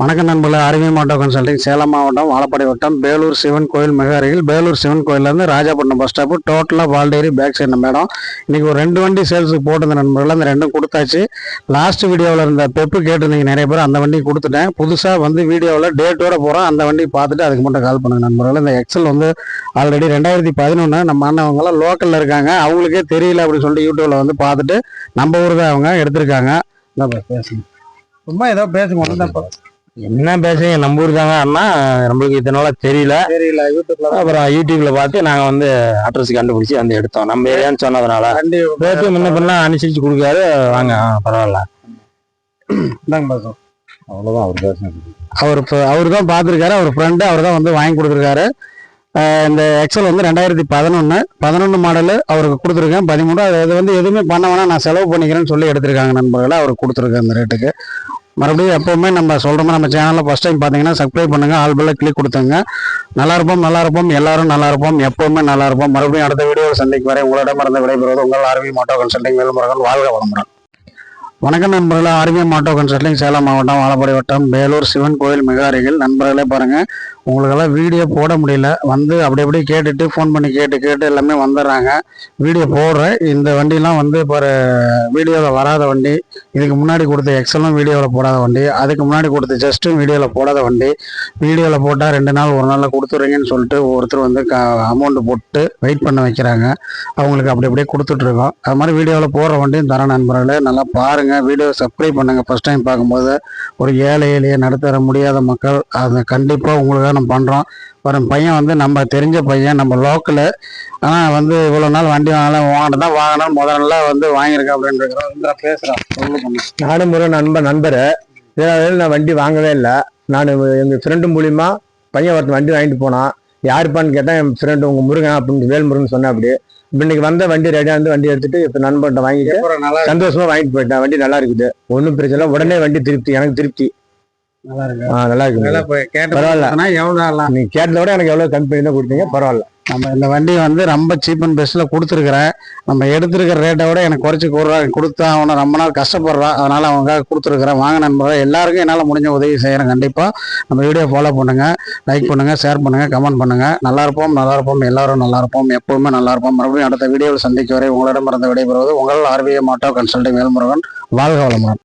வணக்கம் நண்பர்களே. அருமை மாட்டோ கன்சல்டிங் சேலம் மாவட்டம் வாழப்பாடி வட்டம் பேலூர் சிவன் கோயில் மிக அருகில். பேலூர் சிவன் கோயிலேருந்து ராஜாப்பட்டினம் பஸ் ஸ்டாப்பு டோட்டலாக பால்டேரி பேக் சைடு நம்ம இடம். இன்னைக்கு ஒரு ரெண்டு வண்டி சேல்ஸுக்கு போட்டிருந்த நண்பர்கள் அந்த ரெண்டும் கொடுத்தாச்சு. லாஸ்ட் வீடியோவில் இருந்த பெப்பு கேட்டிருந்தீங்க நிறைய பேர் அந்த வண்டி கொடுத்துட்டேன். புதுசாக வந்து வீடியோவில் டேட்டோட போகிறோம் அந்த வண்டி பார்த்துட்டு அதுக்கு மட்டும் கால் பண்ணுங்க நண்பர்கள். இந்த எக்ஸல் வந்து ஆல்ரெடி ரெண்டாயிரத்தி பதினொன்று நம்ம அண்ணவங்களாம் லோக்கலில் இருக்காங்க. அவங்களுக்கே தெரியல அப்படின்னு சொல்லிட்டு யூடியூப்பில் வந்து பார்த்துட்டு நம்ம ஊர் தான் அவங்க எடுத்திருக்காங்க. பேசுங்க. சும்மா ஏதோ பேசுங்க தான் என்ன பேசுறீங்க? நம்ம ஊர் தாங்க அண்ணா. நம்மளுக்கு இதனால தெரியல. தெரியல யூடியூப்ல அப்புறம் யூடியூப்ல பார்த்து நாங்க வந்து அட்ரஸ் கண்டுபிடிச்சி வந்து எடுத்தோம். நம்ம ஏரியான்னு சொன்னதுனால. ரேட்டு முன்ன பின்ன அனுசரிச்சு கொடுக்காரு வாங்க பரவாயில்ல. இந்தாங்க பாசம் அவ்வளவுதான் அவர் பேசுறது அவர் அவர் தான் பார்த்துருக்காரு. அவர் ஃப்ரெண்டு அவர் தான் வந்து வாங்கி கொடுத்துருக்காரு. இந்த எக்ஸல் வந்து ரெண்டாயிரத்தி பதினொன்று பதினொன்று மாடலு அவருக்கு கொடுத்துருக்கேன். பதிமூணு அது வந்து எதுவுமே பண்ண வேணாம். நான் செலவு பண்ணிக்கிறேன்னு சொல்லி எடுத்திருக்காங்க நண்பர்களை அவருக்கு கொடுத்துருக்கேன் அந்த ரேட்டுக்கு மறுபடியும் எப்போவுமே நம்ம சொல்கிறோமே நம்ம சேனலில் ஃபஸ்ட் டைம் பார்த்தீங்கன்னா சப்ஸ்கிரைப் பண்ணுங்கள் ஆல் பெல்ல கிளிக் கொடுத்துங்க நல்லா இருப்போம் நல்லா இருப்போம் எல்லாரும் நல்லா இருப்போம் எப்போவுமே நல்லா இருப்போம். மறுபடியும் அடுத்த வீடியோ சந்திக்கு வரை உங்களிடம் இருந்து விடைபெறுவது உங்கள் ஆர்வி மோட்டோ கன்சல்டிங் வேல்முருகன். வாழ்க வளமுடன். வணக்கம் நண்பர்களே ஆர்வி மாட்டோ கன்சல்டிங் சேலம் மாவட்டம் வாழப்பாடி வட்டம் வேலூர் சிவன் கோயில் மிக அருகில். நண்பர்களே பாருங்க உங்களுக்கெல்லாம் வீடியோ போட முடியல. வந்து அப்படி அப்படி கேட்டுட்டு ஃபோன் பண்ணி கேட்டு கேட்டு எல்லாமே வந்துடுறாங்க. வீடியோ போடுறேன். இந்த வண்டிலாம் வந்து இப்போ வீடியோவில் வராத வண்டி. இதுக்கு முன்னாடி கொடுத்த எக்ஸலும் வீடியோவில் போடாத வண்டி. அதுக்கு முன்னாடி கொடுத்த ஜஸ்ட்டும் வீடியோவில் போடாத வண்டி. வீடியோவில் போட்டால் ரெண்டு நாள் ஒரு நாளில் கொடுத்துட்றீங்கன்னு சொல்லிட்டு ஒருத்தர் வந்து க அமௌண்ட் போட்டு வெயிட் பண்ண வைக்கிறாங்க. அவங்களுக்கு அப்படி அப்படியே கொடுத்துட்ருக்கோம். அது மாதிரி வீடியோவில் போடுற வண்டியும் தர நண்பர்களே. நல்லா பாருங்கள் வீடியோ சப்ஸ்கிரைப் பண்ணுங்கள் ஃபஸ்ட் டைம் பார்க்கும்போது ஒரு ஏழை எளிய நடத்தர முடியாத மக்கள் அதை கண்டிப்பாக உங்களுக்காக நம்ம பண்ணுறோம் ஒரு பையன் வந்து நம்ம தெரிஞ்ச பையன் நம்ம லோக்கலு ஆனால் வந்து இவ்வளோ நாள் வண்டி வாங்கலாம் வாங்கிட்டு தான் வாங்கினோம் முதல் நாளாக வந்து வாங்கியிருக்கேன் பேசுகிறோம் சொல்லு நானும் ஒரு நண்பர். நண்பர் இதனால நான் வண்டி வாங்கவே இல்லை. நான் எங்க ஃப்ரெண்டு மூலியமா பையன் ஒருத்தன் வண்டி வாங்கிட்டு போனான். யாருப்பான்னு கேட்டா என் ஃப்ரெண்டு உங்க முருகன் அப்படின்னு வேல்முருகன் சொன்னா அப்படி. இன்னைக்கு வந்த வண்டி ரெடியா இருந்து வண்டி எடுத்துட்டு இப்ப நண்பர்கிட்ட வாங்கிட்டு அப்புறம் நல்லா சந்தோஷமா வாங்கிட்டு போயிட்டேன். வண்டி நல்லா இருக்குது. ஒன்றும் பிரச்சனை உடனே வண்டி திருப்தி எனக்கு திருப்தி. நல்லா இருக்கு பரவாயில்ல. எவ்வளோ நீங்க கேட்டத விட எனக்கு எவ்வளவு கம்மி பண்ணி தான் கொடுத்தீங்க. பரவாயில்ல. நம்ம இந்த வண்டி வந்து ரொம்ப சீப் அண்ட் பெஸ்ட்டில் கொடுத்துருக்குறேன். நம்ம எடுத்துருக்கிற ரேட்டை விட எனக்கு குறைச்சி கூடுறா கொடுத்தா அவனை ரொம்ப நாள் கஷ்டப்படுறான் அதனால் அவங்க கொடுத்துருக்குறேன். வாங்க நண்பர்கள் எல்லாருக்கும் என்னால் முடிஞ்ச உதவி செய்கிறேன் கண்டிப்பாக நம்ம வீடியோ ஃபாலோ பண்ணுங்கள் லைக் பண்ணுங்கள் ஷேர் பண்ணுங்கள் கமெண்ட் பண்ணுங்கள் நல்லா இருப்போம் நல்லா இருப்போம். எல்லாரும் நல்லா இருப்போம். எப்பவுமே நல்லா இருப்போம். மறுபடியும் அடுத்த வீடியோவில் சந்திக்க வரை உங்களிடம் இருந்து விடைபெறுவது உங்கள் ஆர்பிஐ மாட்டோ கன்சல்டிங் வேல்முருகன். வாழ்க வளமுடன்.